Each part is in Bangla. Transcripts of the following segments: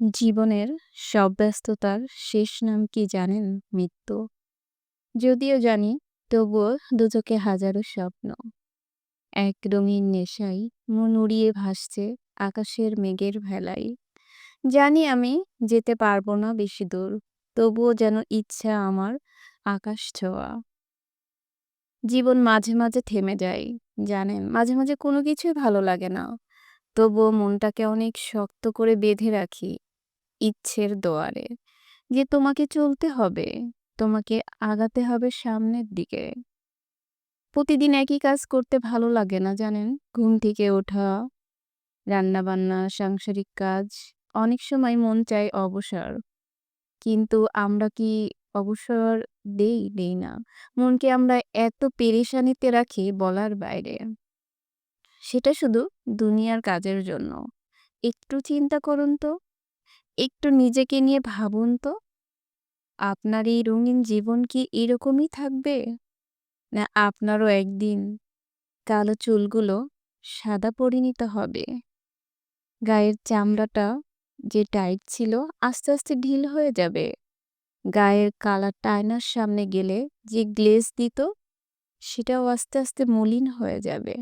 জীবনের সব ব্যস্ততার শেষ নাম কি জানেন? মৃত্যু। যদিও জানি, তবুও দুচোখে হাজারো স্বপ্ন। এক রঙিন নেশায় মন উড়িয়ে ভাসছে আকাশের মেঘের ভেলায়। জানি আমি যেতে পারব না বেশি দূর, তবুও যেন ইচ্ছা আমার আকাশ ছোঁয়া। জীবন মাঝে মাঝে থেমে যায়, জানেন মাঝে মাঝে কোনো কিছুই ভালো লাগে না। তবুও মনটাকে অনেক শক্ত করে বেঁধে রাখি ইচ্ছের দোয়ারে। যে তোমাকে চলতে হবে, তোমাকে আগাতে হবে সামনের দিকে। প্রতিদিন একই কাজ করতে ভালো লাগে না, জানেন? ঘুম থেকে ওঠা রান্না বান্না সাংসারিক কাজ, অনেক সময় মন চায় অবসর। কিন্তু আমরা কি অবসর দেই? দেই না। মনকে আমরা এত পেরেশানিতে রাখি বলার বাইরে। সেটা শুধু দুনিয়ার কাজের জন্য। একটু চিন্তা করুন তো। একটু নিজেকে নিয়ে ভাবুন তো। আপনার এই রঙিন জীবন কি এরকমই থাকবে? না আপনারও একদিন কালো চুলগুলো সাদা পরিণত হবে? গায়ের চামড়াটা যে টাইট ছিল আস্তে আস্তে ঢিল হয়ে যাবে। গায়ের কালার টায়নার সামনে গেলে যে গ্লেজ দিত, সেটাও আস্তে আস্তে মলিন হয়ে যাবে।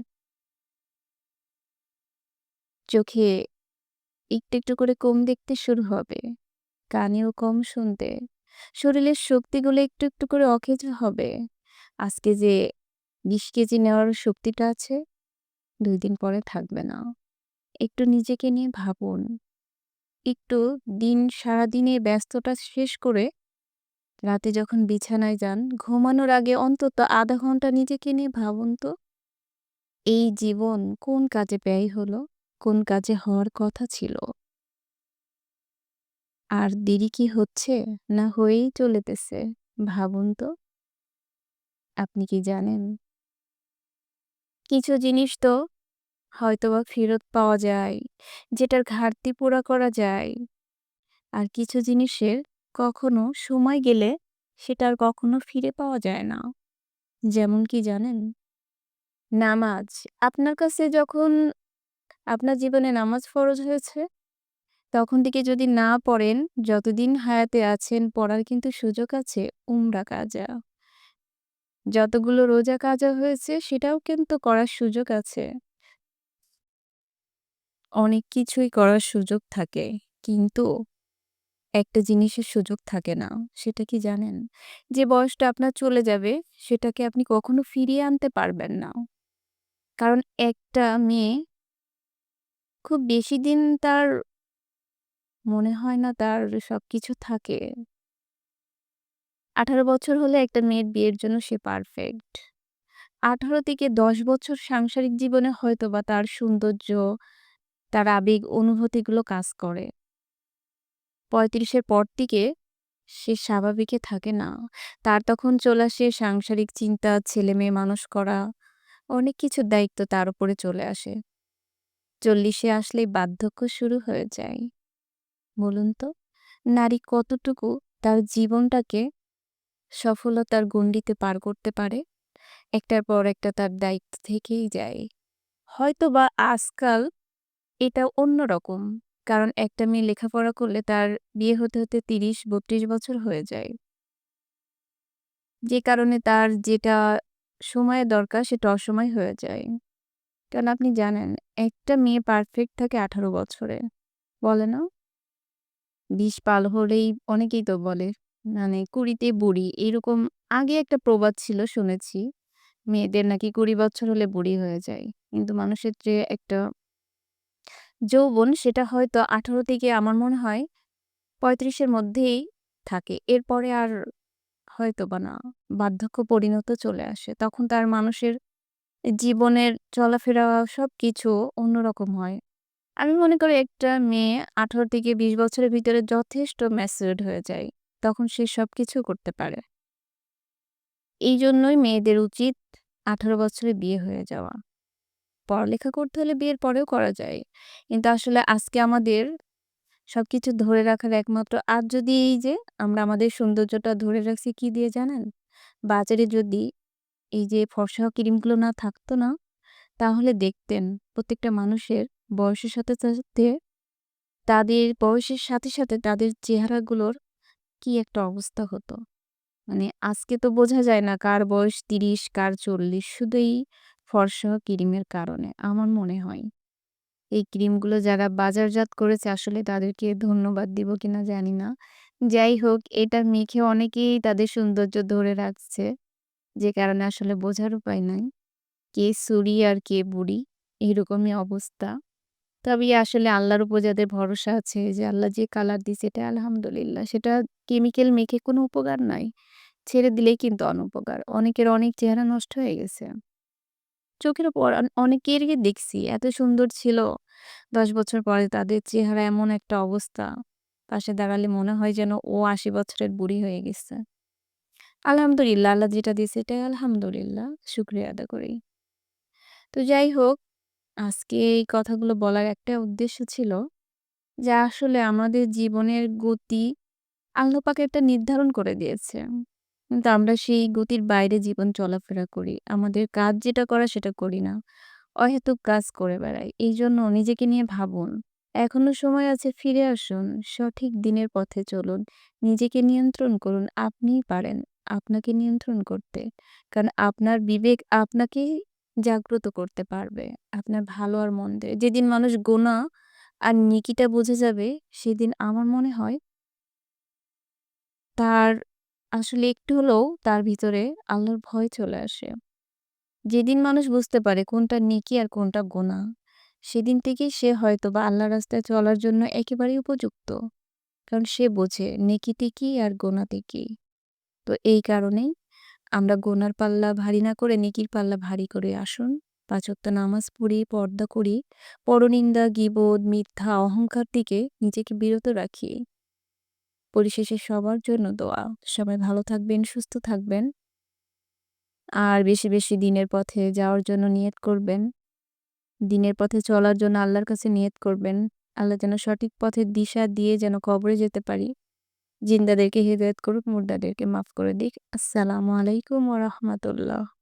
চোখে একটু একটু করে কম দেখতে শুরু হবে। কানেও কম শুনতে। শরীরের শক্তিগুলো একটু একটু করে অকেজ হবে। আজকে যে বিশ কেজি নেওয়ার শক্তিটা আছে, দুই দিন পরে থাকবে না। একটু নিজেকে নিয়ে ভাবুন। একটু দিন, সারাদিনে ব্যস্ততা শেষ করে রাতে যখন বিছানায় যান, ঘুমানোর আগে অন্তত আধা ঘণ্টা নিজেকে নিয়ে ভাবুন তো। এই জীবন কোন কাজে ব্যয় হলো? কোন কাজে হওয়ার কথা ছিল। আর দেরি কি হচ্ছে? না হয়েই চলেতেছে, ভাবুন তো। আপনি কি জানেন? কিছু জিনিস তো হয়তোবা ফেরত পাওয়া যায়, যেটার ঘাটতি পুরা করা যায়। আর কিছু জিনিসের কখনো সময় গেলে সেটার কখনো ফিরে পাওয়া যায় না। যেমন কি জানেন? নামাজ। আপনার কাছে যখন আপনার জীবনে নামাজ ফরজ হয়েছে? তখন থেকে যদি না পড়েন, যতদিন হায়াতে আছেন, পড়ার কিন্তু সুযোগ আছে উমরা কাজা। যতগুলো রোজা কাজা হয়েছে, সেটাও কিন্তু করার সুযোগ আছে। অনেক কিছুই করার সুযোগ থাকে, কিন্তু একটা জিনিসের সুযোগ থাকে না, সেটা কি জানেন? যে বয়সটা আপনার চলে যাবে, সেটাকে আপনি কখনো ফিরিয়ে আনতে পারবেন না। কারণ একটা মেয়ে খুব বেশি দিন তার মনে হয় না তার সবকিছু থাকে। আঠারো বছর হলে একটা মেয়ের বিয়ের জন্য সে পারফেক্ট আঠারো থেকে দশ বছর সাংসারিক জীবনে হয়তো বা তার সৌন্দর্য, তার আবেগ, অনুভূতিগুলো কাজ করে। পঁয়ত্রিশের পর থেকে সে স্বাভাবিকে থাকে না। তার তখন চলে আসে সাংসারিক চিন্তা ছেলে মেয়ে মানুষ করা, অনেক কিছুর দায়িত্ব তার উপরে চলে আসে। চল্লিশে আসলেই বার্ধক্য শুরু হয়ে যায়। বলুন তো, নারী কতটুকু তার জীবনটাকে সফলতার গণ্ডিতে পার করতে পারে? একটার পর একটা তার দায়িত্ব থেকেই যায়। হয়তো বা আজকাল এটা অন্যরকম কারণ একটা মেয়ে লেখাপড়া করলে তার বিয়ে হতে হতে তিরিশ, বত্রিশ বছর হয়ে যায়। যে কারণে তার যেটা সময় দরকার সেটা অসময় হয়ে যায়। কারণ আপনি জানেন একটা মেয়ে পারফেক্ট থাকে আঠারো বছরে, বলে না? বিষ পাল হলেই অনেকেই তো বলে মানে কুড়িতে বুড়ি, এরকম আগে একটা প্রবাদ ছিল শুনেছি, মেয়েদের নাকি কুড়ি বছর হলে বুড়ি হয়ে যায়, কিন্তু মানুষের যে একটা যৌবন সেটা হয়তো আঠারো থেকে আমার মনে হয় পঁয়ত্রিশের মধ্যেই থাকে, এরপরে আর হয়তো বা না, বার্ধক্য পরিণত চলে আসে, তখন তার মানুষের জীবনের চলাফেরা সব কিছু অন্যরকম হয়। আমি মনে করি একটা মেয়ে আঠারো থেকে বিশ বছরের ভিতরে যথেষ্ট ম্যাচিউরড হয়ে যায়, তখন সে সব কিছু করতে পারে। এই জন্যই মেয়েদের উচিত আঠারো বছরে বিয়ে হয়ে যাওয়া। পড়ালেখা করতে হলে বিয়ের পরেও করা যায়। কিন্তু আসলে আজকে আমাদের সবকিছু ধরে রাখার একমাত্র, আর যদি এই যে আমরা আমাদের সৌন্দর্যটা ধরে রাখছি কি দিয়ে জানেন? বাজারে যদি এই যে ফর্সা ক্রিমগুলো না থাকতো না তাহলে দেখতেন প্রত্যেকটা মানুষের বয়সের সাথে সাথে তাদের বয়সের সাথে, সাথে তাদের চেহারাগুলোর কি একটা অবস্থা হতো। মানে আজকে তো বোঝা যায় না কার বয়স ৩০ কার ৪০ শুধু এই ফর্সা ক্রিমের কারণে আমার মনে হয়। এই ক্রিমগুলো যারা বাজারজাত করেছে আসলে তাদেরকে ধন্যবাদ দিব কিনা জানি না। যাই হোক এটা মেখে অনেকেই তাদের সৌন্দর্য ধরে রাখছে। যে কারণে আসলে বোঝার উপায় নাই। কে সুড়ি আর কে বুড়ি, এরকমই অবস্থা। তবে আসলে আল্লাহর উপর যাদের ভরসা আছে যে আল্লাহ যে কালার দিছে এটা আলহামদুলিল্লাহ। সেটা কেমিক্যাল মেখে কোনো উপকার নাই। ছেড়ে দিলেই কিন্তু অনুপকার। অনেকের অনেক চেহারা নষ্ট হয়ে গেছে। চোখের উপর অন অনেকেরই দেখছি, এত সুন্দর ছিল। ১০ বছর পরে তাদের চেহারা এমন একটা অবস্থা। পাশে দাঁড়ালে মনে হয় যেন ও ৮০ বছরের বুড়ি হয়ে গেছে। আলহামদুলিল্লাহ আল্লাহ যেটা দিয়েছে এটাই আলহামদুলিল্লাহ। শুক্রিয়া আদা করি। তো যাই হোক, আজকে এই কথাগুলো বলার একটা উদ্দেশ্য ছিল যে আসলে আমাদের জীবনের গতি আল্লাহ পাক একটা নির্ধারণ করে দিয়েছে। কিন্তু আমরা সেই গতির বাইরে জীবন চলাফেরা করি। আমাদের কাজ যেটা করা সেটা করি না। অহেতুক কাজ করে বেড়াই। এই জন্য নিজেকে নিয়ে ভাবুন। এখনও সময় আছে ফিরে আসুন। সঠিক দিনের পথে চলুন। নিজেকে নিয়ন্ত্রণ করুন। আপনিই পারেন আপনাকে নিয়ন্ত্রণ করতে। কারণ আপনার বিবেক আপনাকেই জাগ্রত করতে পারবে। আপনার ভালো আর মন্দের। যেদিন মানুষ গোনা আর নেকিটা বুঝে যাবে সেদিন আমার মনে হয় তার আসলে একটু হলেও তার ভিতরে আল্লাহর ভয় চলে আসে। যেদিন মানুষ বুঝতে পারে কোনটা নেকি আর কোনটা গোনা, সেদিন থেকেই সে হয়তোবা আল্লাহর রাস্তায় চলার জন্য একেবারেই উপযুক্ত। কারণ সে বোঝে নেকিতে কি আর গোনাতে কি। তো এই কারণেই আমরা গোনার পাল্লা ভারী না করে নেকির পাল্লা ভারী করে আসুন। ৫ ওয়াক্ত নামাজ পড়ি, পর্দা করি, পরনিন্দা, গীবত, মিথ্যা, অহংকার থেকে নিজেকে বিরত রাখি। পরিশেষে সবার জন্য দোয়া। সবাই ভালো থাকবেন, সুস্থ থাকবেন। আর বেশি, বেশি দিনের পথে যাওয়ার জন্য নিয়ত করবেন। দিনের পথে চলার জন্য আল্লাহর কাছে নিয়ত করবেন। আল্লাহ যেন সঠিক পথের দিশা দিয়ে যেন কবরে যেতে পারি। জিন্দাদেরকে হিদায়াত করুক, মুর্দাদেরকে মাফ করে দিক। আসসালামু আলাইকুম ওয়া রাহমাতুল্লাহ।